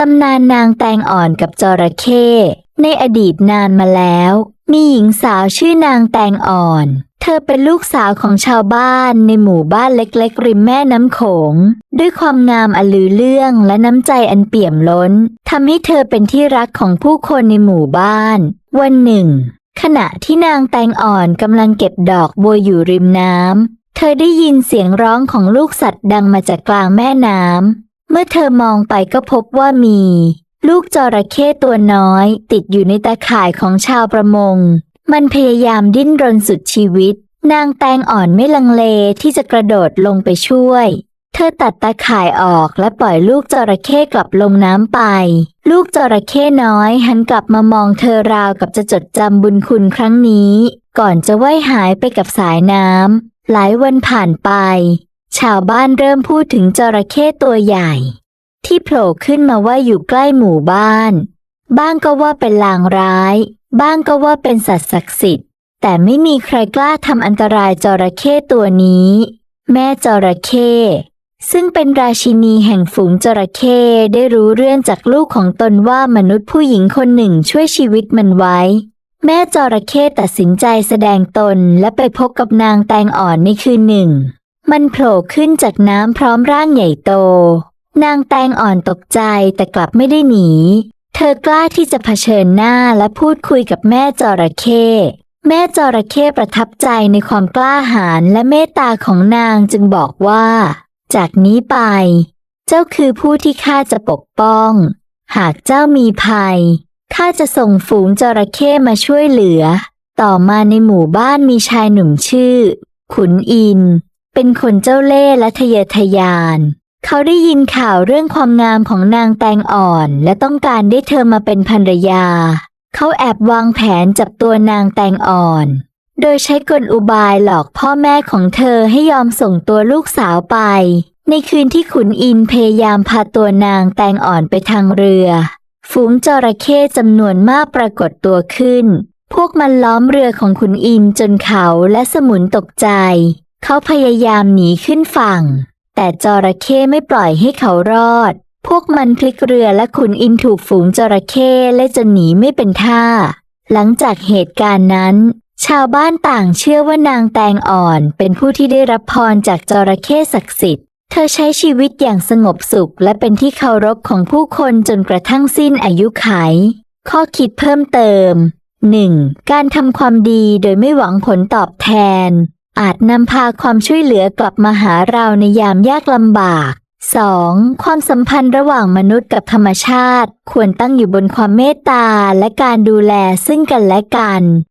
ตำนานนางแตงอ่อนกับจระเข้ ในอดีตนานมาแล้ว มีหญิงสาวชื่อนางแตงอ่อน เธอเป็นลูกสาวของชาวบ้านในหมู่บ้านเล็กๆ ริมแม่น้ำโขง ด้วยความงามอลือเรื่องและน้ำใจอันเปี่ยมล้นทำให้เธอเป็นที่รักของผู้คนในหมู่บ้าน วันหนึ่ง ขณะที่นางแตงอ่อนกำลังเก็บดอกบัวอยู่ริมน้ำเธอได้ยินเสียงร้องของลูกสัตว์ดังมาจากกลางแม่น้ำ เมื่อเธอมองไปก็พบว่ามี ลูกจระเข้ตัวน้อย ติดอยู่ในตาข่ายของชาวประมง มันพยายามดิ้นรนสุดชีวิต นางแตงอ่อนไม่ลังเลที่จะกระโดดลงไปช่วย เธอตัดตาข่ายออกและปล่อยลูกจระเข้กลับลงน้ำไป ลูกจระเข้น้อยหันกลับมามองเธอราวกับจะจดจำบุญคุณครั้งนี้ ก่อนจะว่ายหายไปกับสายน้ำหลายวันผ่านไป ชาวบ้านเริ่มพูดถึงจระเข้ตัวใหญ่ ที่โผล่ขึ้นมาว่าอยู่ใกล้หมู่บ้าน บ้างก็ว่าเป็นลางร้าย บ้างก็ว่าเป็นสัตว์ศักดิ์สิทธิ์ แต่ไม่มีใครกล้าทำอันตรายจระเข้ตัวนี้ แม่จระเข้ซึ่งเป็นราชินีแห่งฝูงจระเข้ได้รู้เรื่องจากลูกของตนว่ามนุษย์ผู้หญิงคนหนึ่งช่วยชีวิตมันไว้ แม่จระเข้ตัดสินใจแสดงตนและไปพบกับนางแตงอ่อนในคืนหนึ่ง มันโผล่ขึ้นจากน้ำพร้อมร่างใหญ่โต นางแตงอ่อนตกใจแต่กลับไม่ได้หนี เธอกล้าที่จะเผชิญหน้าและพูดคุยกับแม่จระเข้แม่จระเข้ประทับใจในความกล้าหาญและเมตตาของนางจึงบอกว่า จากนี้ไป เจ้าคือผู้ที่ข้าจะปกป้อง หากเจ้ามีภัยข้าจะส่งฝูงจระเข้มาช่วยเหลือ ต่อมาในหมู่บ้านมีชายหนุ่มชื่อ ขุนอิน เป็นคนเจ้าเล่ห์และทะเยอทะยาน เขาได้ยินข่าวเรื่องความงามของนางแตงอ่อน และต้องการได้เธอมาเป็นภรรยา เขาแอบวางแผนจับตัวนางแตงอ่อน โดยใช้กลอุบายหลอกพ่อแม่ของเธอให้ยอมส่งตัวลูกสาวไป ในคืนที่ขุนอินพยายามพาตัวนางแตงอ่อนไปทางเรือ ฝูงจระเข้จำนวนมากปรากฏตัวขึ้น พวกมันล้อมเรือของขุนอินจนเขาและสมุนตกใจ เขาพยายามหนีขึ้นฝั่ง แต่จระเข้ไม่ปล่อยให้เขารอด พวกมันพลิกเรือและขุนอินถูกฝูงจระเข้และจนหนีไม่เป็นท่า หลังจากเหตุการณ์นั้น ชาวบ้านต่างเชื่อว่านางแตงอ่อนเป็นผู้ที่ได้รับพรจากจระเข้ศักดิ์สิทธิ์ เธอใช้ชีวิตอย่างสงบสุขและเป็นที่เคารพของผู้คนจนกระทั่งสิ้นอายุไข ข้อคิดเพิ่มเติม 1. การทำความดีโดยไม่หวังผลตอบแทน อาจนำพาความช่วยเหลือกลับมาหาเราในยามยากลำบาก 2. ความสัมพันธ์ระหว่างมนุษย์กับธรรมชาติ ควรตั้งอยู่บนความเมตตาและการดูแลซึ่งกันและกัน